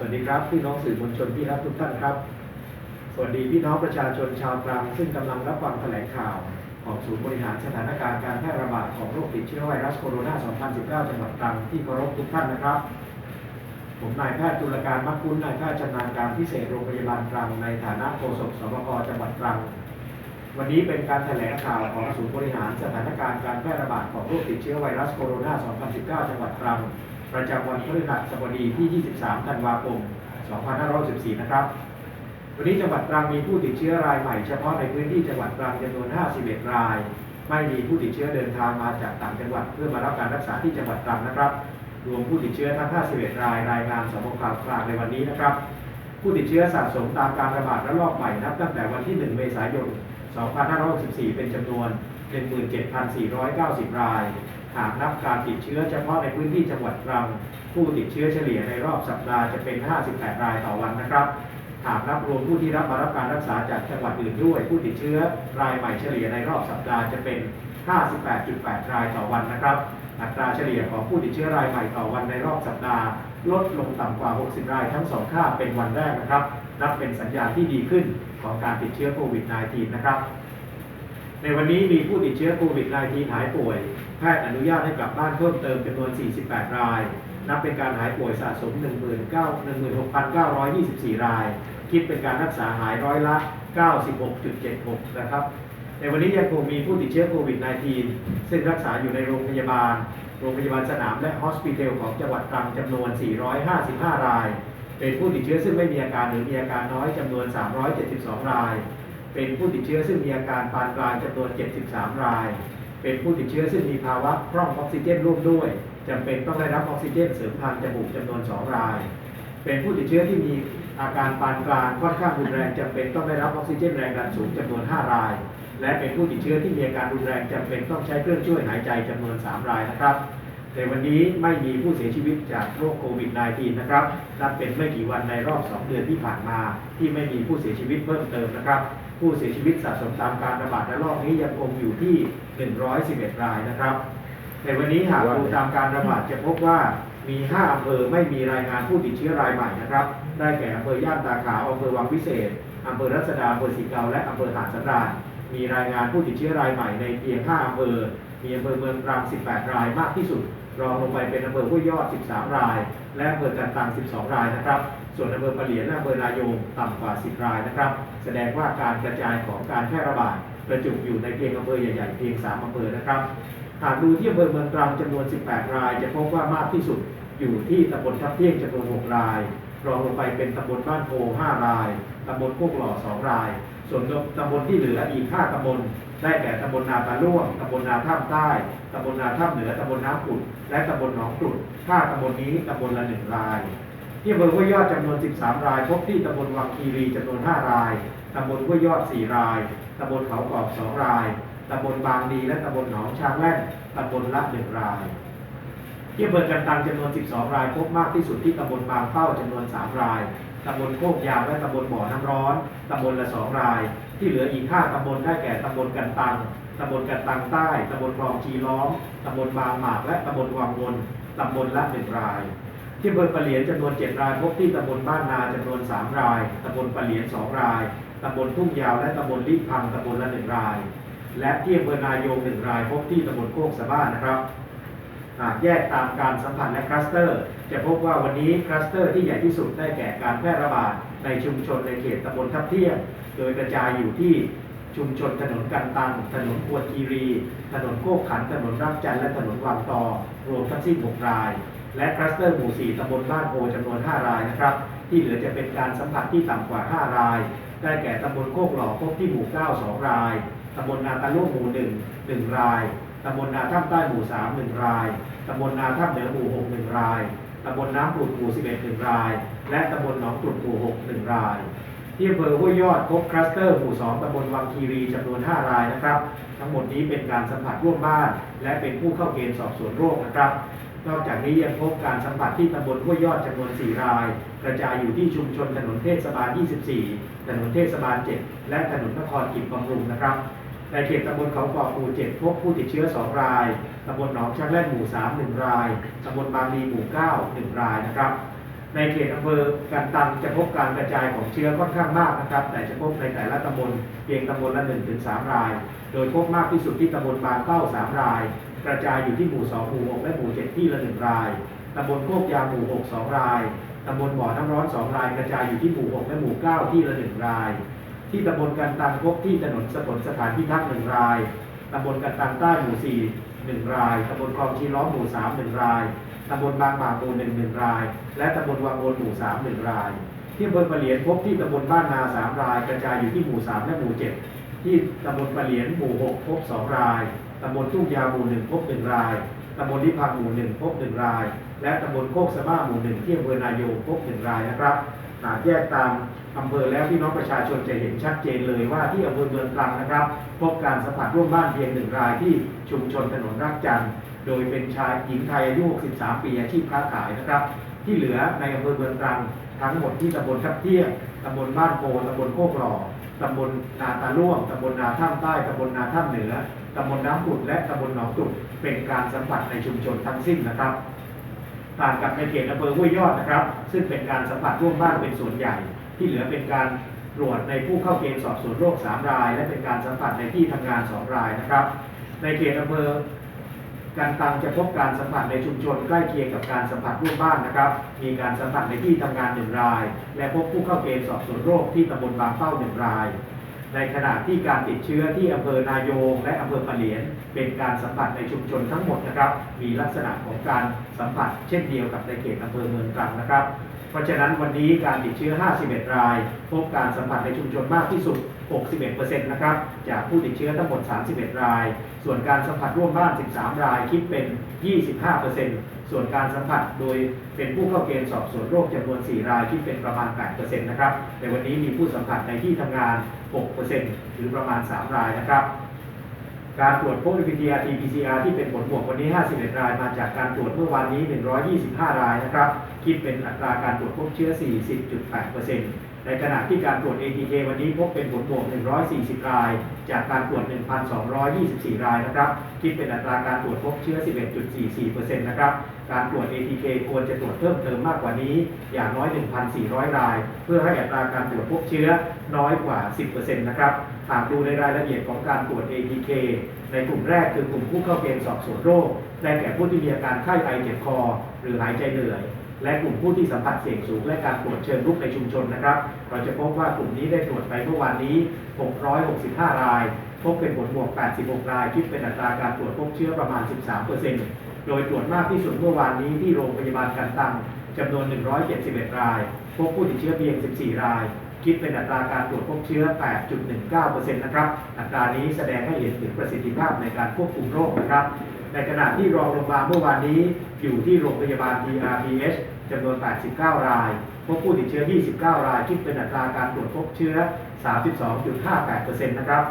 วัสดีครับพี่น้องสื่อมวลชนที่รักทุกท่านครับ สวัสดีพี่น้องประชาชนชาวตรังซึ่งกำลังรับฟังแถลงข่าว ของศูนย์บริหารสถานการณ์การแพร่ระบาดของโรคติดเชื้อไวรัสโคโรนา 2019 จังหวัดตรังที่เคารพทุกท่านนะครับ ผมนายแพทย์ตุลการมักคุ้นนายแพทย์ชำนาญการพิเศษโรงพยาบาลตรังในฐานะโฆษกสบคจังหวัดตรัง วันนี้เป็นการแถลงข่าวของศูนย์บริหารสถานการณ์การแพร่ระบาดของโรคติดเชื้อไวรัสโคโรนา 2019 จังหวัดตรัง ประจำวันพฤหัสบดีที่ 23 ธันวาคม 2564 นะครับ วันนี้จังหวัดตรังมีผู้ติดเชื้อรายใหม่เฉพาะในพื้นที่จังหวัดตรังจำนวน 51 ราย ไม่มีผู้ติดเชื้อเดินทางมาจากต่างจังหวัดเพื่อมารับการรักษาที่จังหวัดตรังนะครับ รวมผู้ติดเชื้อทั้ง 51 ราย รายงานสบคกลางในวันนี้นะครับ ผู้ติดเชื้อสะสมตามการระบาดระลอกใหม่นับตั้งแต่วันที่ 1 เมษายน 2564 เป็นจำนวน 17,490 ราย หากนับการติดเชื้อเฉพาะในพื้นที่จังหวัดตรัง ผู้ติดเชื้อเฉลี่ยในรอบสัปดาห์จะเป็น 58 รายต่อวันนะครับ หากนับรวมผู้ที่รับมารับการรักษาจากจังหวัดอื่นด้วย ผู้ติดเชื้อรายใหม่เฉลี่ยในรอบสัปดาห์จะเป็น 58.8 รายต่อวันนะครับ อัตราเฉลี่ยของผู้ติดเชื้อรายใหม่ต่อวันในรอบสัปดาห์ ลดลงต่ำกว่า 60 รายทั้งสองค่าเป็นวันแรกนะครับ นับเป็นสัญญาณที่ดีขึ้นของการติดเชื้อโควิด -19 นะครับ ในวันนี้มีผู้ติดเชื้อโควิด -19 หายป่วย แพทย์อนุญาตให้กลับบ้านเพิ่มเติมจำนวน 48 ราย นับเป็นการหายป่วยสะสม 16,924 ราย คิดเป็นการรักษาหายร้อยละ 96.76 นะครับ ในวันนี้ยังคงมีผู้ติดเชื้อโควิด -19 ซึ่งรักษาอยู่ในโรงพยาบาล โรงพยาบาลสนามและฮอสพิทอลของจังหวัดตรังจำนวน 455 ราย เป็นผู้ติดเชื้อซึ่งไม่มีอาการหรือมีอาการน้อยจำนวน 372 ราย เป็นผู้ติดเชื้อซึ่งมีอาการปานกลางจำนวน 73 ราย เป็นผู้ติดเชื้อซึ่งมีภาวะพร่องออกซิเจนร่วมด้วยจำเป็นต้องได้รับออกซิเจนเสริมทางจมูกจำนวน 2 ราย เป็นผู้ติดเชื้อที่มีอาการปานกลางค่อนข้างรุนแรงจำเป็นต้องได้รับออกซิเจนแรงดันสูงจำนวน 5 ราย และเป็นผู้ติดเชื้อที่มีอาการรุนแรงจำเป็นต้องใช้เครื่องช่วยหายใจจำนวน 3 รายนะครับในวันนี้ไม่มีผู้เสียชีวิตจากโรคโควิด -19 นะครับ นับเป็นไม่กี่วันในรอบ 2 เดือนที่ผ่านมา ที่ไม่มีผู้เสียชีวิตเพิ่มเติมนะครับ ผู้เสียชีวิตสะสมตามการระบาดระลอกนี้ยังคงอยู่ที่ 111 รายนะครับ ในวันนี้หากดูตามการระบาดจะพบว่ามี 5 อำเภอไม่มีรายงานผู้ติดเชื้อรายใหม่นะครับ ได้แก่อำเภอย่านตาขาวอำเภอวังวิเศษอำเภอรัศดาอำเภอสีเกาและอำเภอหาดสำราญมีรายงานผู้ติดเชื้อรายใหม่ในเพียง 5 อำเภอ มีอำเภอเมืองตรัง 18 รายมากที่สุด รองลงไปเป็นอำเภอห้วยยอด 13 ราย และอำเภอกันตัง 12 รายนะครับ ส่วนอำเภอปะเหลียนและอำเภอนายงต่ำกว่า 10 รายนะครับ แสดงว่าการกระจายของการแพร่ระบาดประจุอยู่ในเพียงอำเภอใหญ่ๆเพียง 3 อำเภอนะครับ หากดูที่อำเภอเมืองตรังจำนวน 18 ราย จะพบว่ามากที่สุดอยู่ที่ตำบลทับเที่ยงจำนวน 6 ราย รองลงไปเป็นตำบลบ้านโพ5ราย ตำบลโคกหล่อ 2 ราย ส่วนตำบลที่เหลืออีก5ตำบลได้แก่ตำบลนาตาล่วงตำบลนาท่ามใต้ตำบลนาท่ามเหนือตำบลน้ำขุดและตำบลหนองกรุดห้าตำบลนี้ตำบลละหนึ่งรายที่อำเภอห้วยยอดจำนวน 13 ราย พบที่ตำบลวังคีรีจำนวน 5 ราย ตำบลห้วยยอด 4 ราย ตำบลเขากรอบ 2 ราย ตำบลบางดีและตำบลหนองช้างแล่นตำบลละ 1 ราย ที่อำเภอกันตังจำนวน 12 รายพบมากที่สุดที่ตำบลบางเป้าจำนวน 3 รายตำบลโคกยาวและตำบลบ่อน้ำร้อนตำบลละ 2 ราย ที่เหลืออีก 5 ตำบลได้แก่ตำบลกันตังตำบลกันตังใต้ตำบลคลองชีล้อมตำบลบางหมาก และตำบลวังวนตำบลละ 1 รายที่อำเภอปะเหลียนจำนวน 7 รายพบที่ตำบลบ้านนาจำนวน 3 รายตำบลปะเหลียน 2 รายตำบลทุ่งยาวและตำบลลิพังตำบลละ 1 ราย และที่อำเภอนายง 1 รายพบที่ตำบลโคกสะบ้านนะครับ หากแยกตามการสัมผัสและคลัสเตอร์ จะพบว่าวันนี้คลัสเตอร์ที่ใหญ่ที่สุดได้แก่การแพร่ระบาดในชุมชนในเขตตำบลทับเที่ยง โดยกระจายอยู่ที่ชุมชนถนนกันตัง ถนนควรคีรี ถนนโคกขัน ถนนรักจันและถนนวังตอ รวมทั้งสิ้น 6 ราย และคลัสเตอร์หมู่ 4ตำบลบ้านโพจำนวน 5 รายนะครับ ที่เหลือจะเป็นการสัมผัสที่ต่ำกว่า 5 ราย ได้แก่ตำบลโคกหล่อพบที่หมู่ 9 2 ราย ตำบลนาตาลุ่มหมู่ 1 1 ราย ตำบลนาท่ามใต้หมู่3 1ราย ตำบลนาท่ามเหนือหมู่6 1ราย ตำบลน้ำปรุดหมู่11 1ราย และตำบลหนองตรุดหมู่6 1ราย ที่อำเภอห้วยยอดพบคลัสเตอร์หมู่2ตำบลวังคีรีจำนวน5รายนะครับ ทั้งหมดนี้เป็นการสัมผัสร่วมบ้าน และเป็นผู้เข้าเกณฑ์สอบสวนโรคนะครับนอกจากนี้ยังพบการสัมผัสที่ตำบลห้วยยอดจำนวน 4 ราย กระจายอยู่ที่ชุมชนถนนเทศบาล 24 ถนนเทศบาล 7 และถนนนครกิจบำรุงนะครับ ในเขตตำบลเขากอกหมู่7พบผู้ติดเชื้อ 2 ราย ตำบลหนองชักแล่นหมู่ 3 1 ราย ตำบลบางลีหมู่ 9 1 รายนะครับ ในเขตอำเภอกันตังจะพบการกระจายของเชื้อค่อนข้างมากนะครับ แต่จะพบในแต่ละตำบลเพียงตำบลละ1ถึง3ราย โดยพบมากที่สุดที่ตำบลบางเป้า 3 ราย กระจายอยู่ที่หมู่ 2 หมู่ 6 และหมู่ 7 ที่ละ 1 ราย ตำบลโคกยางหมู่ 6 2 ราย ตำบลบ่อน้ำร้อน 2 ราย กระจายอยู่ที่หมู่ 6 และหมู่ 9 ที่ละ 1 ราย ที่ตำบลกันตังพบที่ถนนสกลสถานพิทักษ์1รายตำบลกันตังใต้หมู่4 1รายตำบลคลองชีล้อมหมู่3 1รายตำบลบางหมากหมู่1 1ราย และตำบลวังโอนหมู่3 1ราย ที่อำเภอปะเหลียนพบที่ตำบลบ้านนา3ราย กระจายอยู่ที่หมู่3และหมู่7ที่ตำบลปะเหลียนหมู่6พบ2รายตำบลทุ่งยาหมู่1พบ1รายตำบลลิพังหมู่1พบ1ราย และตำบลโคกสะบ้าหมู่1ที่อำเภอนายงพบ1รายนะครับหากแยกตาม อำเภอแล้วพี่น้องประชาชนจะเห็นชัดเจนเลยว่าที่อำเภอเมืองตรังนะครับ พบการสัมผัสร่วมบ้านเพียงหนึ่งรายที่ชุมชนถนนรักจันทร์โดยเป็นชายหญิงไทยอายุ 63 ปีอาชีพค้าขายนะครับ ที่เหลือในอำเภอเมืองตรังทั้งหมดที่ตำบลทับเที่ยงตำบลบ้านโพตำบลโคกหล่อตำบลนาตาล่วงตำบลนาท่ามใต้ตำบลนาท่ามเหนือตำบลน้ำกุดและตำบลหนองกุดเป็นการสัมผัสในชุมชนทั้งสิ้นนะครับต่างกับในเขตอำเภอห้วยยอดนะครับ ซึ่งเป็นการสัมผัสร่วมบ้านเป็นส่วนใหญ่ ที่เหลือเป็นการตรวจในผู้เข้าเกณฑ์สอบสวนโรค 3 ราย และเป็นการสัมผัสในที่ทำงาน 2 รายนะครับ ในเขตอำเภอการตังจะพบการสัมผัสในชุมชนใกล้เคียงกับการสัมผัสร่วมบ้านนะครับ มีการสัมผัสในที่ทำงาน1ราย และพบผู้เข้าเกณฑ์สอบสวนโรคที่ตำบลบางเป้า1ราย ในขณะที่การติดเชื้อที่อำเภอนายง และอำเภอปะเหลียน เป็นการสัมผัสในชุมชนทั้งหมดนะครับ มีลักษณะของการสัมผัสเช่นเดียวกับในเขตอำเภอเมืองตรังนะครับ เพราะฉะนั้นวันนี้การติดเชื้อ 51 ราย พบการสัมผัสในชุมชนมากที่สุด 61%นะครับ จากผู้ติดเชื้อทั้งหมด 31 ราย ส่วนการสัมผัสร่วมบ้าน 13 ราย คิดเป็น 25%ส่วนการสัมผัสโดยเป็นผู้เข้าเกณฑ์สอบสวนโรคจำนวน 4 ราย คิดเป็นประมาณ 8%นะครับ ในวันนี้มีผู้สัมผัสในที่ทำงาน 6%หรือประมาณ 3 รายนะครับการตรวจพบ PCR PCR ที่เป็นผลบวกวันนี้ 51 ราย มาจากการตรวจเมื่อวานนี้ 125 รายนะครับ คิดเป็นอัตราการตรวจพบเชื้อ 40.8%ในขณะที่การตรวจ ATK วันนี้พบเป็นผลบวก 140 ราย จากการตรวจ 1,224 รายนะครับ คิดเป็นอัตราการตรวจพบเชื้อ 11.44%นะครับ การตรวจ ATK ควรจะตรวจเพิ่มเติมมากกว่านี้ อย่างน้อย 1,400 ราย เพื่อให้อัตราการตรวจพบเชื้อน้อยกว่า 10%นะครับหากดูในรายละเอียดของการตรวจ ATK ในกลุ่มแรกคือกลุ่มผู้เข้าเกณฑ์สอบสวนโรค ได้แก่ผู้ที่มีอาการไข้ไอเจ็บคอ หรือหายใจเหนื่อย และกลุ่มผู้ที่สัมผัสเสี่ยงสูงและการตรวจเชิงรุกในชุมชนนะครับ เราจะพบว่ากลุ่มนี้ได้ตรวจไปเมื่อวานนี้ 665 ราย พบเป็นผลบวก 86 ราย คิดเป็นอัตราการตรวจพบเชื้อประมาณ 13%โดยตรวจมากที่สุดเมื่อวานนี้ที่โรงพยาบาลกันตังจำนวน 171 ราย พบผู้ติดเชื้อเพียง 14 ราย คิดเป็นอัตราการตรวจพบเชื้อ 8.19%นะครับ อัตรานี้แสดงให้เห็นถึงประสิทธิภาพในการควบคุมโรคนะครับ ในขณะที่รองลงมาเมื่อวานนี้อยู่ที่โรงพยาบาล TRPH จำนวน 89 ราย พบผู้ติดเชื้อ 29 ราย คิดเป็นอัตราการตรวจพบเชื้อ 32.58%นะครับ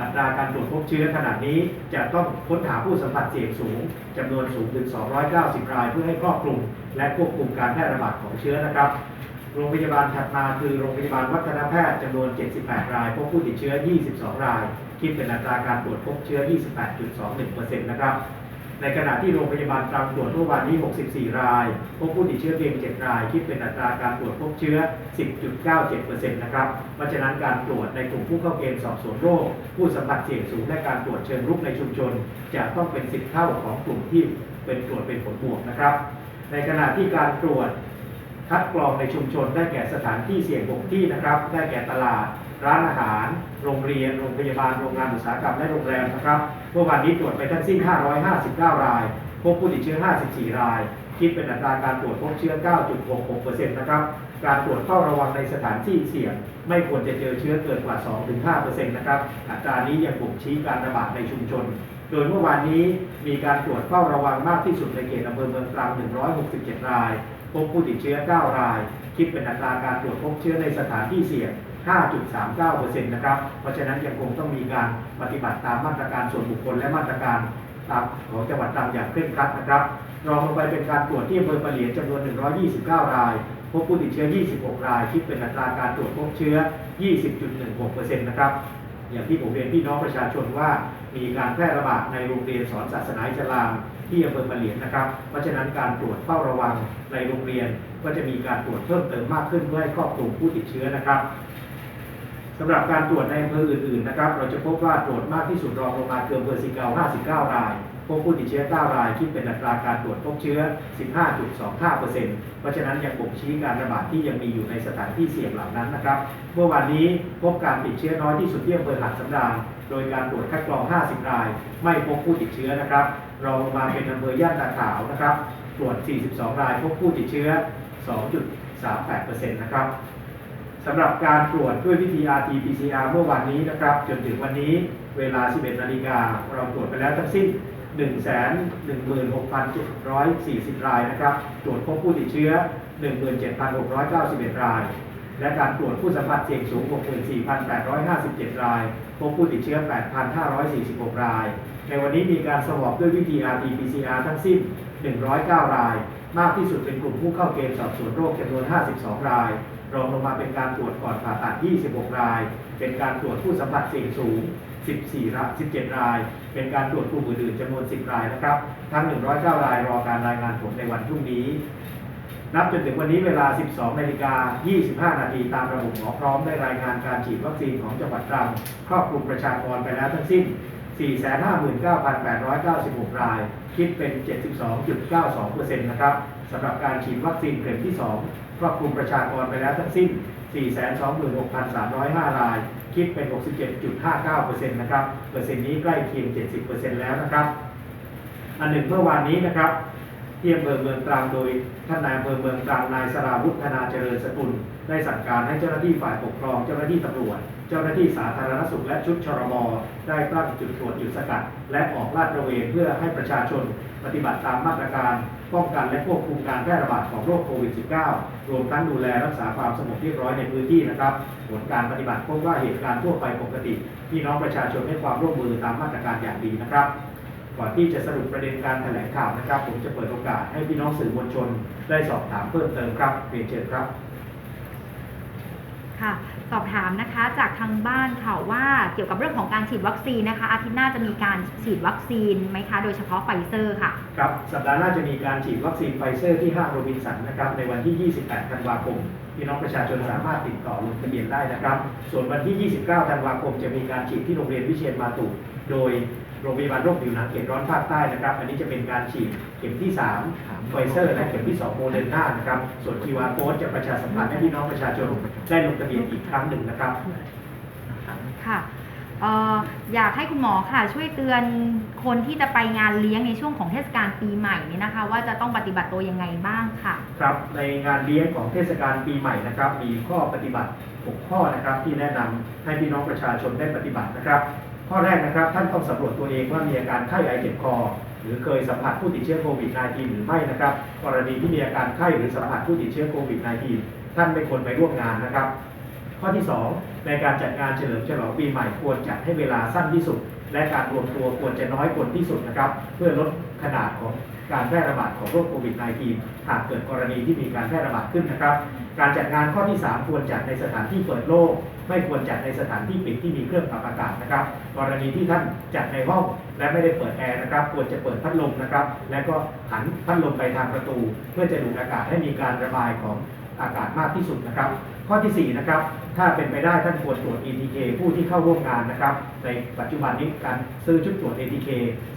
อัตราการตรวจพบเชื้อขนาดนี้จะต้องค้นหาผู้สัมผัสเสี่ยงสูงจำนวนสูงถึง 290 ราย เพื่อให้ครอบคลุม และควบคุมการแพร่ระบาดของเชื้อนะครับโรงพยาบาลถัดมาคือโรงพยาบาลวัฒนแพทย์จำนวน 78 ราย พบผู้ติดเชื้อ 22 ราย คิดเป็นอัตราการตรวจพบเชื้อ 28.21%นะครับ ในขณะที่โรงพยาบาลตรังตรวจเมื่อวานนี้ 64 ราย พบผู้ติดเชื้อเพียง 7 ราย คิดเป็นอัตราการตรวจพบเชื้อ 10.97%นะครับ เพราะฉะนั้นการตรวจในกลุ่มผู้เข้าเกณฑ์สอบสวนโรค ผู้สัมผัสเสี่ยงสูงและการตรวจเชิงรุกในชุมชน จะต้องเป็น 10 เท่าของกลุ่มที่เป็นตรวจเป็นผลบวกนะครับ ในขณะที่การตรวจคัดกรองในชุมชนได้แก่สถานที่เสี่ยง6ที่นะครับ ได้แก่ตลาด ร้านอาหาร โรงเรียน โรงพยาบาล โรงงานอุตสาหกรรม และโรงแรมนะครับ เมื่อวานนี้ตรวจไปทั้งสิ้น 559 ราย พบผู้ติดเชื้อ 54 ราย คิดเป็นอัตราการตรวจพบเชื้อ 9.66%นะครับ การตรวจเฝ้าระวังในสถานที่เสี่ยง ไม่ควรจะเจอเชื้อเกินกว่า 2-5%นะครับ อัตรานี้ยังบ่งชี้การระบาดในชุมชน โดยเมื่อวานนี้มีการตรวจเฝ้าระวังมากที่สุดในเขตอำเภอเมืองตรัง 167 ราย พบผู้ติดเชื้อ 9 ราย คิดเป็นอัตราการตรวจพบเชื้อในสถานที่เสี่ยง 5.39%นะครับ เพราะฉะนั้นยังคงต้องมีการปฏิบัติตามมาตรการส่วนบุคคลและมาตรการตามของจังหวัดตรังอย่างเคร่งครัดนะครับรองลงไปเป็นการตรวจที่อำเภอปะเหลียนจำนวน 129 ราย พบผู้ติดเชื้อ 26 ราย คิดเป็นอัตราการตรวจพบเชื้อ 20.16%นะครับ อย่างที่ผมเรียนพี่น้องประชาชนว่ามีการแพร่ระบาดในโรงเรียนสอนศาสนาอิสลามที่อำเภอปะเหลียนนะครับ เพราะฉะนั้นการตรวจเฝ้าระวังในโรงเรียน ก็จะมีการตรวจเพิ่มเติมมากขึ้นเพื่อให้ครอบคลุมผู้ติดเชื้อนะครับ สำหรับการตรวจในอำเภออื่นๆนะครับ เราจะพบว่าตรวจมากที่สุดรองลงมาคืออำเภอสิเกา59 รายพบผู้ติดเชื้อ 9 ราย คิดเป็นอัตราการตรวจพบเชื้อ 15.25%เพราะฉะนั้นยังบ่งชี้การระบาดที่ยังมีอยู่ในสถานที่เสี่ยงเหล่านั้นนะครับ เมื่อวานนี้พบการติดเชื้อน้อยที่สุดที่อำเภอหาดสำราญโดยการตรวจคัดกรอง 50 ราย ไม่พบผู้ติดเชื้อนะครับรองลงมาเป็นอำเภอย่านตาขาวนะครับ ตรวจ 42 ราย พบผู้ติดเชื้อ 2.38%นะครับ สำหรับการตรวจด้วยวิธี RT-PCR เมื่อวานนี้นะครับ จนถึงวันนี้เวลา 11 นาฬิกาเราตรวจไปแล้วทั้งสิ้น 116,740 รายนะครับ ตรวจพบผู้ติดเชื้อ 17,691 ราย และการตรวจผู้สัมผัสเสี่ยงสูง 64,857 ราย พบผู้ติดเชื้อ 8,546 ราย ในวันนี้มีการสวอปด้วยวิธี RT-PCR ทั้งสิ้น 109 ราย มากที่สุดเป็นกลุ่มผู้เข้าเกณฑ์สอบสวนโรคจำนวน 52 ราย รองลงมาเป็นการตรวจก่อนผ่าตัด 26 ราย เป็นการตรวจผู้สัมผัสเสี่ยงสูง 14ราย17 ราย เป็นการตรวจกลุ่มอื่นๆจำนวน 10 รายนะครับ ทั้ง 109 รายรอการรายงานผลในวันพรุ่งนี้ นับจนถึงวันนี้เวลา 12นาฬิกา 25 นาทีตามระบบหมอพร้อมได้รายงานการฉีดวัคซีนของจังหวัดตรังครอบคลุมประชากรไปแล้วทั้งสิ้น 459,896 ราย คิดเป็น 72.92%นะครับสำหรับการฉีดวัคซีนเข็มที่ 2 ครอบคลุมประชากรไปแล้วทั้งสิ้น 426,305 ราย คิดเป็น 67.59%นะครับ เปอร์เซ็นต์นี้ใกล้เคียง 70%แล้วนะครับ อันหนึ่งเมื่อวานนี้นะครับที่อำเภอเมืองตรังโดยท่านนายอำเภอเมืองตรังนายสราวุฒนาเจริญสกุล ได้สั่งการให้เจ้าหน้าที่ฝ่ายปกครองเจ้าหน้าที่ตำรวจ เจ้าหน้าที่สาธารณสุขและชุดชรมได้ตั้งจุดตรวจจุดสกัด และออกลาดตระเวนเพื่อให้ประชาชนปฏิบัติตามมาตรการป้องกันและควบคุมการแพร่ระบาดของโรคโควิด -19 รวมทั้งดูแลรักษาความสงบเรียบร้อยในพื้นที่นะครับ ผลการปฏิบัติพบว่าเหตุการณ์ทั่วไปปกติ พี่น้องประชาชนให้ความร่วมมือตามมาตรการอย่างดีนะครับ ก่อนที่จะสรุปประเด็นการแถลงข่าวนะครับ ผมจะเปิดโอกาสให้พี่น้องสื่อมวลชน ได้สอบถามเพิ่มเติมครับเรียนเชิญครับ ค่ะ สอบถามนะคะจากทางบ้านค่ะว่าเกี่ยวกับเรื่องของการฉีดวัคซีนนะคะ อาทิตย์หน้าจะมีการฉีดวัคซีนไหมคะ โดยเฉพาะไฟเซอร์ค่ะ ครับสัปดาห์หน้าจะมีการฉีดวัคซีนไฟเซอร์ที่ห้างโรบินสันนะครับในวันที่ 28 ธันวาคมพี่น้องประชาชนสามารถติดต่อลงทะเบียนได้นะครับ ส่วนวันที่ 29 ธันวาคมจะมีการฉีดที่โรงเรียนวิเชียรมาตุ โดย โรงพยาบาลโรคผิวหนังเขตร้อนภาคใต้นะครับ อันนี้จะเป็นการฉีดเข็มที่3ไฟเซอร์และเข็มที่ 2 โมเดอร์นานะครับ ส่วน QR code จะประชาสัมพันธ์ให้พี่น้องประชาชนได้ลงทะเบียนอีกครั้งหนึ่งนะครับค่ะเอ่ออยากให้คุณหมอค่ะ ช่วยเตือนคนที่จะไปงานเลี้ยงในช่วงของเทศกาลปีใหม่นี้นะคะ ว่าจะต้องปฏิบัติตัวยังไงบ้างค่ะ ครับในงานเลี้ยงของเทศกาลปีใหม่นะครับ มีข้อปฏิบัติ6ข้อนะครับที่แนะนำให้พี่น้องประชาชนได้ปฏิบัตินะครับ ข้อแรกนะครับ ท่านต้องสำรวจตัวเองว่ามีอาการไข้ไอเจ็บคอ หรือเคยสัมผัสผู้ติดเชื้อโควิด -19 หรือไม่นะครับ กรณีที่มีอาการไข้หรือสัมผัสผู้ติดเชื้อโควิด -19 ท่านไม่ควรไปร่วมงานนะครับ ข้อที่ 2 ในการจัดงานเฉลิมฉลองปีใหม่ควรจัดให้เวลาสั้นที่สุด และการรวมตัวควรจะน้อยคนที่สุดนะครับ เพื่อลดขนาดของการแพร่ระบาดของโรคโควิด -19 หากเกิดกรณีที่มีการแพร่ระบาดขึ้นนะครับ การจัดงานข้อที่ 3 ควรจัดในสถานที่เปิดโล่งไม่ควรจัดในสถานที่ปิดที่มีเครื่องปรับอากาศนะครับ กรณีที่ท่านจัดในห้องและไม่ได้เปิดแอร์นะครับ ควรจะเปิดพัดลมนะครับ และก็หันพัดลมไปทางประตู เพื่อจะดูดอากาศให้มีการระบายของ อากาศมากที่สุดนะครับ ข้อทีสี่ 4 นะครับ ถ้าเป็นไปได้ท่านควรตรวจ ATK ผู้ที่เข้าร่วมงานนะครับ ในปัจจุบันนี้การซื้อชุดตรวจ ATK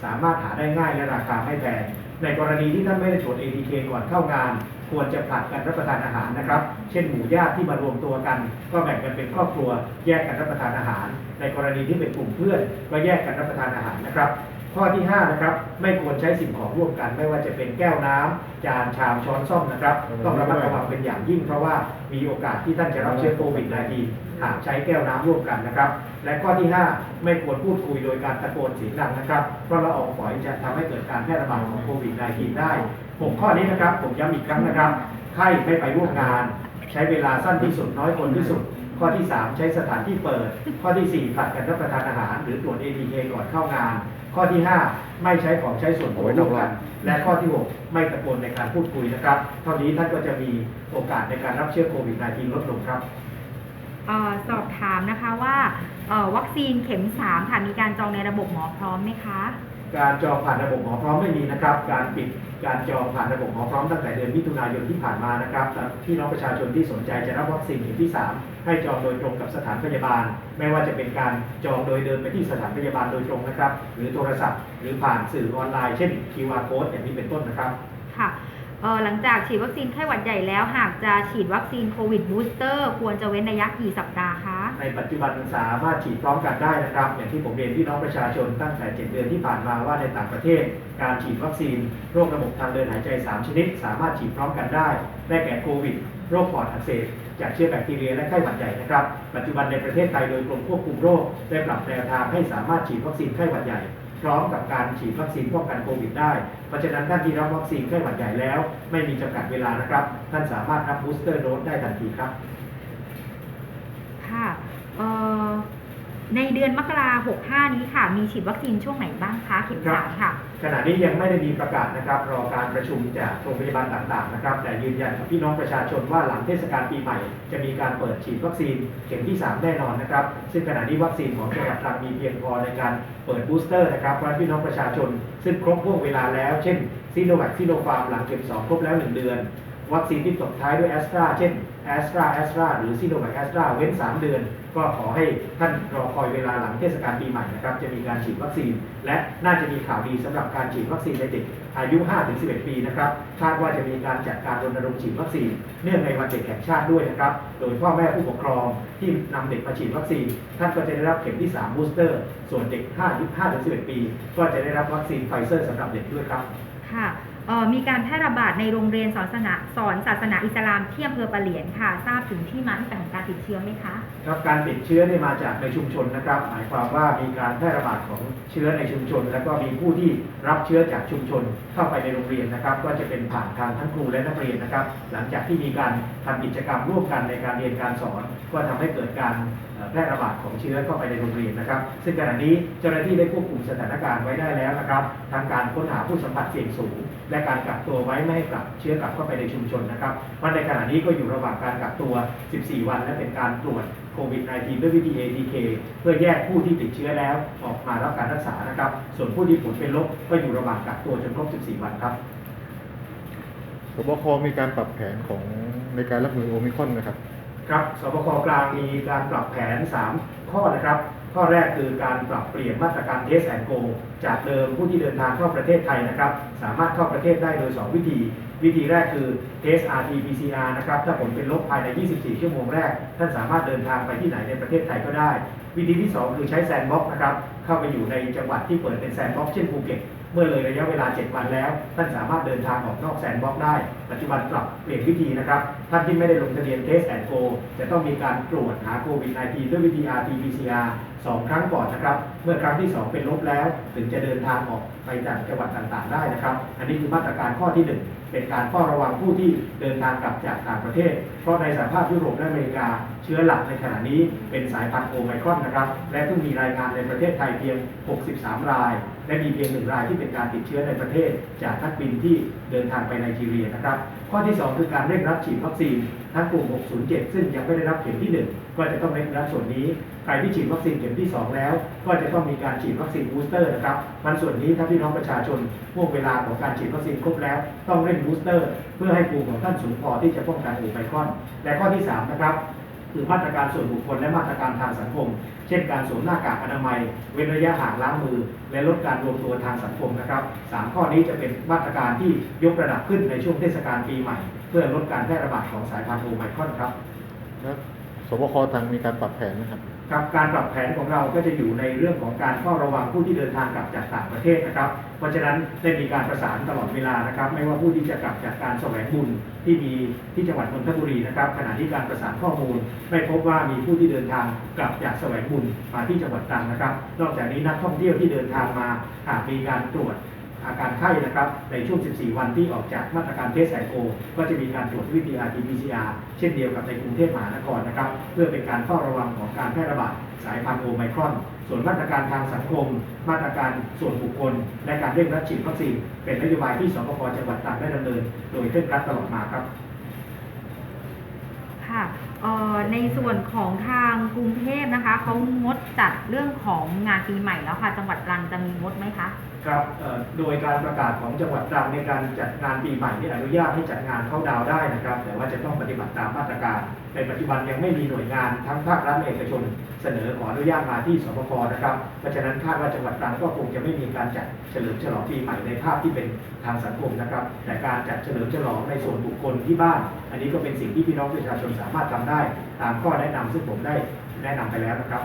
สามารถหาได้ง่ายและราคาไม่แพงในกรณีที่ท่านไม่ได้ตรวจ ATK ก่อนเข้างาน ควรจะผลัดกันรับประทานอาหารนะครับ เช่นหมู่ญาติที่มารวมตัวกัน ก็แบ่งกันเป็นครอบครัว แยกกันรับประทานอาหาร ในกรณีที่เป็นกลุ่มเพื่อนก็แยกกันรับประทานอาหารนะครับ ข้อที่ 5 นะครับ ไม่ควรใช้สิ่งของร่วมกัน ไม่ว่าจะเป็นแก้วน้ำจานชามช้อนซ่อมนะครับ ต้องระมัดระวังเป็นอย่างยิ่ง เพราะว่ามีโอกาสที่ท่านจะรับเชื้อโควิด -19 หากใช้แก้วน้ำร่วมกันนะครับ และข้อที่ 5 ไม่ควรพูดคุยโดยการตะโกนเสียงดังนะครับ เพราะละอองฝอยจะทำให้เกิดการแพร่ระบาดของโควิด -19 ได้ผมข้อนี้นะครับ ผมย้ำอีกครั้งนะครับไข้ไม่ไปร่วมงาน ใช้เวลาสั้นที่สุดน้อยคนที่สุดข้อที่ 3 ใช้สถานที่เปิด ข้อที่ 4 ผลัดกันรับประทานอาหาร หรือตรวจ ATK ก่อนเข้างาน ข้อที่ 5 ไม่ใช้ของใช้ส่วนตัวร่วมกัน และข้อที่ 6 ไม่ตะโกนในการพูดคุยนะครับ เท่านี้ท่านก็จะมีโอกาสในการรับเชื้อโควิด -19 ลดลงครับเอ่อสอบถามนะคะว่าเอ่อวัคซีนเข็ม 3 ค่ะ มีการจองในระบบหมอพร้อมไหมคะ การจองผ่านระบบหมอพร้อมไม่มีนะครับ การปิดการจองผ่านระบบหมอพร้อมตั้งแต่เดือนมิถุนายนที่ผ่านมานะครับที่น้องประชาชนที่สนใจจะรับวัคซีนเข็มที่ 3 ให้จองโดยตรงกับสถานพยาบาล ไม่ว่าจะเป็นการจองโดยเดินไปที่สถานพยาบาลโดยตรงนะครับ หรือโทรศัพท์ หรือผ่านสื่อออนไลน์เช่น QR code อย่างนี้เป็นต้นนะครับค่ะ หลังจากฉีดวัคซีนไข้หวัดใหญ่แล้ว หากจะฉีดวัคซีนโควิดบูสเตอร์ควรจะเว้นระยะกี่สัปดาห์คะ ในปัจจุบันสามารถฉีดพร้อมกันได้นะครับ อย่างที่ผมเรียนพี่น้องประชาชนตั้งแต่ 7 เดือนที่ผ่านมาว่าในต่างประเทศ การฉีดวัคซีนโรคระบบทางเดินหายใจ 3 ชนิด สามารถฉีดพร้อมกันได้ ได้แก่โควิดโรคปอดอักเสบจากเชื้อแบคทีเรียและไข้หวัดใหญ่นะครับ ปัจจุบันในประเทศไทยโดยกรมควบคุมโรคได้ปรับแนวทางให้สามารถฉีดวัคซีนไข้หวัดใหญ่ พร้อมกับการฉีดวัคซีนป้องกันโควิดได้ เพราะฉะนั้นท่านที่รับวัคซีนไข้หวัดใหญ่แล้ว ไม่มีจำกัดเวลานะครับ ท่านสามารถรับบูสเตอร์โดสได้ทันทีครับ ค่ะเอ่อ ในเดือนมกราหกห้านี้ค่ะ มีฉีดวัคซีนช่วงไหนบ้างคะเข็มสามค่ะ ขณะนี้ยังไม่ได้มีประกาศนะครับ รอการประชุมจากโรงพยาบาลต่างๆนะครับ แต่ยืนยันกับพี่น้องประชาชนว่าหลังเทศกาลปีใหม่ จะมีการเปิดฉีดวัคซีนเข็มที่ 3 แน่นอนนะครับ ซึ่งขณะนี้วัคซีนของจังหวัดตรังมีเพียงพอในการเปิดบูสเตอร์นะครับเพราะพี่น้องประชาชน ซึ่งครบห่วงเวลาแล้ว เช่นซีโนแวคซีโนฟาร์มหลังเข็ม2ครบแล้ว 1 เดือน วัคซีนที่ตกท้ายด้วยแอสตราเช่นแอสตราแอสตราหรือซีโนแวคแอสตราเว้น 3 เดือน ก็ขอให้ท่านรอคอยเวลาหลังเทศกาลปีใหม่นะครับ จะมีการฉีดวัคซีน และน่าจะมีข่าวดีสำหรับการฉีดวัคซีนในเด็กอายุ 5-11 ปีนะครับคาดว่าจะมีการจัดการรณรงค์ฉีดวัคซีน เนื่องในวันเด็กแห่งชาติด้วยนะครับ โดยพ่อแม่ผู้ปกครองที่นำเด็กมาฉีดวัคซีน ท่านก็จะได้รับเข็มที่ 3 บูสเตอร์ ส่วนเด็ก 5-11 ปี ก็จะได้รับวัคซีนไฟเซอร์สำหรับเด็กด้วยครับ ค่ะ มีการแพร่ระบาดในโรงเรียนสอนศาสนาสอนศาสนาอิสลามที่อำเภอปะเหลียนค่ะ ทราบถึงที่มาที่ไปของการติดเชื้อไหมคะ ครับการติดเชื้อเนี่ยมาจากในชุมชนนะครับ หมายความว่ามีการแพร่ระบาดของเชื้อในชุมชน แล้วก็มีผู้ที่รับเชื้อจากชุมชนเข้าไปในโรงเรียนนะครับ ก็จะเป็นผ่านทางทั้งครูและนักเรียนนะครับ หลังจากที่มีการทำกิจกรรมร่วมกันในการเรียนการสอน ก็ทำให้เกิดการ แพร่ระบาดของเชื้อเข้าไปในโรงเรียนนะครับ ซึ่งขณะนี้เจ้าหน้าที่ได้ควบคุมสถานการณ์ไว้ได้แล้วนะครับทางการค้นหาผู้สัมผัสเสี่ยงสูง และการกักตัวไว้ไม่ให้กลับเชื้อกลับเข้าไปในชุมชนนะครับวันในขณะนี้ก็อยู่ระหว่างการกักตัว 14 วัน และเป็นการตรวจโควิด -19 ด้วยวิธี ATK เพื่อแยกผู้ที่ติดเชื้อแล้วออกมารับการรักษานะครับ ส่วนผู้ที่ผลเป็นลบก็อยู่ระหว่างกักตัวจนครบ 14 วันครับสบคมีการปรับแผนของในการรับมือโอมิคอนนะครับ ครับสบคกลางมีการปรับแผน 3 ข้อนะครับ ข้อแรกคือการปรับเปลี่ยนมาตรการเทสแอนโก จากเดิมผู้ที่เดินทางเข้าประเทศไทยนะครับ สามารถเข้าประเทศได้โดย 2 วิธี วิธีแรกคือเทส RT-PCR นะครับ ถ้าผลเป็นลบภายใน 24 ชั่วโมงแรก ท่านสามารถเดินทางไปที่ไหนในประเทศไทยก็ได้ วิธีที่ 2 คือใช้แซนด์บ็อกนะครับ เข้าไปอยู่ในจังหวัดที่เปิดเป็นแซนด์บ็อกเช่นภูเก็ต เมื่อเลยระยะเวลา 7 วันแล้ว ท่านสามารถเดินทางออกนอกแซนด์บ็อกได้ ปัจจุบันปรับเปลี่ยนวิธีนะครับ ท่านที่ไม่ได้ลงทะเบียนเทสแอนโกจะต้องมีการตรวจหาโควิด -19 ด้วยวิธี RT-PCR สองครั้งก่อนนะครับ เมื่อครั้งที่ 2 เป็นลบแล้ว ถึงจะเดินทางออกไปจากจังหวัดต่างๆ ได้นะครับ อันนี้คือมาตรการข้อที่ 1 เป็นการเฝ้าระวังผู้ที่เดินทางกลับจากต่างประเทศ เพราะในสหภาพยุโรปและอเมริกา เชื้อหลักในขณะนี้เป็นสายพันธุ์โอไมครอนนะครับ และเพิ่งมีรายงานในประเทศไทยเพียง 63 ราย และมีเพียงหนึ่งรายที่เป็นการติดเชื้อในประเทศ จากนักบินที่เดินทางไปไนจีเรียนะครับ ข้อที่ 2 คือการเร่งรัดฉีดวัคซีนทั้งกลุ่ม 607 ซึ่งยังไม่ได้รับเข็มที่ 1 ก็จะต้องเร่งรัดส่วนนี้ ใครที่ฉีดวัคซีนเข็มที่ 2 แล้ว ก็จะต้องมีการฉีดวัคซีนบูสเตอร์นะครับมันส่วนนี้ถ้าพี่น้องประชาชนห่วงเวลาของการฉีดวัคซีนครบแล้ว ต้องเร่งบูสเตอร์ เพื่อให้ภูมิของท่านสูงพอที่จะป้องกันโอไมครอน และข้อที่3นะครับ คือมาตรการส่วนบุคคลและมาตรการทางสังคม เช่นการสวมหน้ากากอนามัย เว้นระยะห่างล้างมือ และลดการรวมตัวทางสังคมนะครับสามข้อนี้จะเป็นมาตรการที่ยกระดับขึ้นในช่วงเทศกาลปีใหม่ เพื่อลดการแพร่ระบาดของสายพันธุ์โอไมครอนครับแล้วสบคทางมีการปรับแผนนะครับครับการปรับแผนของเราก็จะอยู่ในเรื่องของการเฝ้าระวังผู้ที่เดินทางกลับจากต่างประเทศนะครับเพ ราะฉะนั้นได้มีการประสานตลอดเวลานะครับ ไม่ว่าผู้ที่จะกลับจากการแสวงบุญที่มีที่จังหวัดนนทบุรีนะครับขณะที่การประสานข้อมูล ไม่พบว่ามีผู้ที่เดินทางกลับจากแสวงบุญมาที่จังหวัดตรังนะครับ นอกจากนี้นักท่องเที่ยวที่เดินทางมาหากมีการตรวจ อาการไข้นะครับ ในช่วง 14 วันที่ออกจากมาตรการเทสไซโกก็จะมีการตรวจวิธี RT-PCR เช่นเดียวกับในกรุงเทพมหานครนะครับ เพื่อเป็นการเฝ้าระวังของการแพร่ระบาดสายพันธุ์โอไมครอน ส่วนมาตรการทางสังคม มาตรการส่วนบุคคล และการเร่งรัดฉีดวัคซีนเป็นนโยบายที่สปคจังหวัดตรังได้ดำเนิน โดยเคร่งครัดตลอดมาครับค่ะในส่วนของทางกรุงเทพนะคะเขางดจัดเรื่องของงานปีใหม่แล้วค่ะ จังหวัดตรังจะมีงดไหมคะ ครับโดยการประกาศของจังหวัดตรังในการจัดงานปีใหม่ที่อนุญาตให้จัดงานเข้าดาวได้นะครับ แต่ว่าจะต้องปฏิบัติตามมาตรการ ในปัจจุบันยังไม่มีหน่วยงานทั้งภาครัฐและเอกชน เสนอขออนุญาตมาที่สปกนะครับเพราะฉะนั้นคาดว่าจังหวัดตรังก็คงจะไม่มีการจัดเฉลิมฉลองปีใหม่ในภาพที่เป็นทางสังคมนะครับ แต่การจัดเฉลิมฉลองในส่วนบุคคลที่บ้าน อันนี้ก็เป็นสิ่งที่พี่น้องประชาชนสามารถทำได้ ตามข้อแนะนำซึ่งผมได้แนะนำไปแล้วนะครับ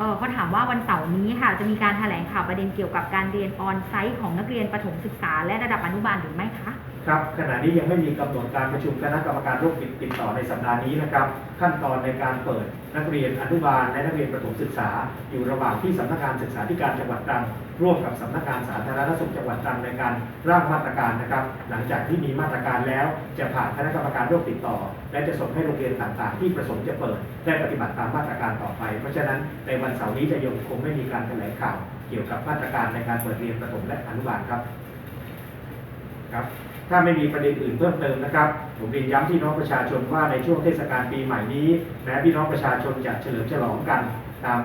เขาถามว่าวันเสาร์นี้ค่ะจะมีการแถลงข่าวประเด็นเกี่ยวกับการเรียนออนไซต์ของนักเรียนประถมศึกษาและระดับอนุบาลหรือไม่คะ ครับขณะนี้ยังไม่มีกำหนดการประชุมคณะกรรมการโรคติดติดต่อในสัปดาห์นี้นะครับ ขั้นตอนในการเปิดนักเรียนอนุบาลและนักเรียนประถมศึกษา อยู่ระหว่างที่สำนักงานศึกษาธิการจังหวัดตรังร่วมกับสำนักงานสาธารณสุขจังหวัดตรังในการร่างมาตรการนะครับ หลังจากที่มีมาตรการแล้วจะผ่านคณะกรรมการโรคติดต่อ และจะส่งให้โรงเรียนต่างๆ ที่ประสงค์จะเปิดได้ปฏิบัติตามมาตรการต่อไป เพราะฉะนั้นในวันเสาร์นี้จะยังคงไม่มีการแถลงข่าว เกี่ยวกับมาตรการในการเปิดเรียนประถมและอนุบาลครับครับ ถ้าไม่มีประเด็นอื่นเพิ่มเติมนะครับ ผมเรียนย้ำพี่น้องประชาชนว่าในช่วงเทศกาลปีใหม่นี้แม้พี่น้องประชาชนจะเฉลิมฉลองกันตาม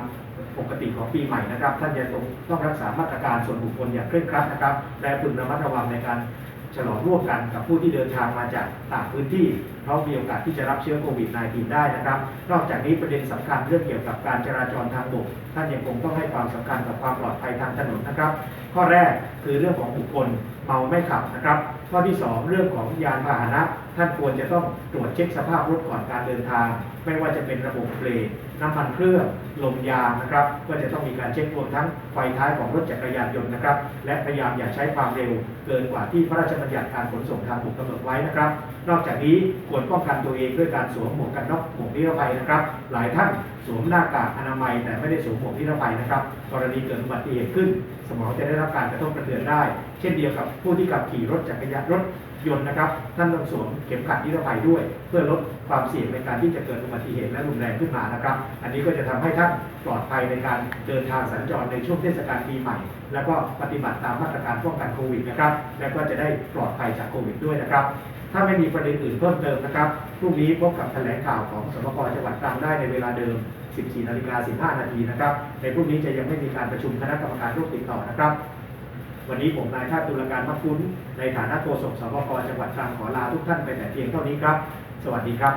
ปกติของปีใหม่นะครับ ท่านยังต้องต้องรักษามาตรการส่วนบุคคลอย่างเคร่งครัดนะครับ และพึงระมัดระวังในการ ฉลองร่วมกันกับผู้ที่เดินทางมาจากต่างพื้นที่ เพราะมีโอกาสที่จะรับเชื้อโควิด -19 ได้นะครับ นอกจากนี้ประเด็นสำคัญเรื่องเกี่ยวกับการจราจรทางบกท่านยังคงต้องให้ความสำคัญกับความปลอดภัยทางถนนนะครับ ข้อแรกคือเรื่องของบุคคลเมาไม่ขับนะครับ ข้อที่ 2 เรื่องของยานพาหนะ ท่านควรจะต้องตรวจเช็คสภาพรถก่อนการเดินทาง ไม่ว่าจะเป็นระบบเบรกน้ำมันเครื่องลมยางนะครับ ก็จะต้องมีการเช็ครวมทั้งไฟท้ายของรถจักรยานยนต์นะครับ และพยายามอย่าใช้ความเร็ว เกินกว่าที่พระราชบัญญัติการขนส่งทางบกกำหนดไว้นะครับ นอกจากนี้ควรป้องกันตัวเองด้วยการสวมหมวกกันน็อกหมวกนิรภัยนะครับ หลายท่านสวมหน้ากากอนามัยแต่ไม่ได้สวมหมวกนิรภัยนะครับ กรณีเกิดอุบัติเหตุขึ้น สมองจะได้รับการกระทบกระเทือนได้ เช่นเดียวกับผู้ที่ขับขี่รถจักรยานรถ ยนต์นะครับ ท่านต้องสวมเข็มขัดนิรภัยด้วย เพื่อลดความเสี่ยงในการที่จะเกิดอุบัติเหตุและรุนแรงขึ้นมานะครับ อันนี้ก็จะทำให้ท่านปลอดภัยในการเดินทางสัญจรในช่วงเทศกาลปีใหม่ แล้วก็ปฏิบัติตามมาตรการป้องกันโควิดนะครับ และก็จะได้ปลอดภัยจากโควิดด้วยนะครับถ้าไม่มีประเด็นอื่นเพิ่มเติมนะครับ พรุ่งนี้พบกับแถลงข่าวของสมกจังหวัดตรังได้ในเวลาเดิม 14นาฬิกา15 นาทีนะครับ ในพรุ่งนี้จะยังไม่มีการประชุมคณะกรรมการโรคติดต่อนะครับ วันนี้ผมนายชาติตุลาการมักคุ้น ในฐานะโฆษกสบคจังหวัดตรังขอลาทุกท่านไปแต่เพียงเท่านี้ครับ สวัสดีครับ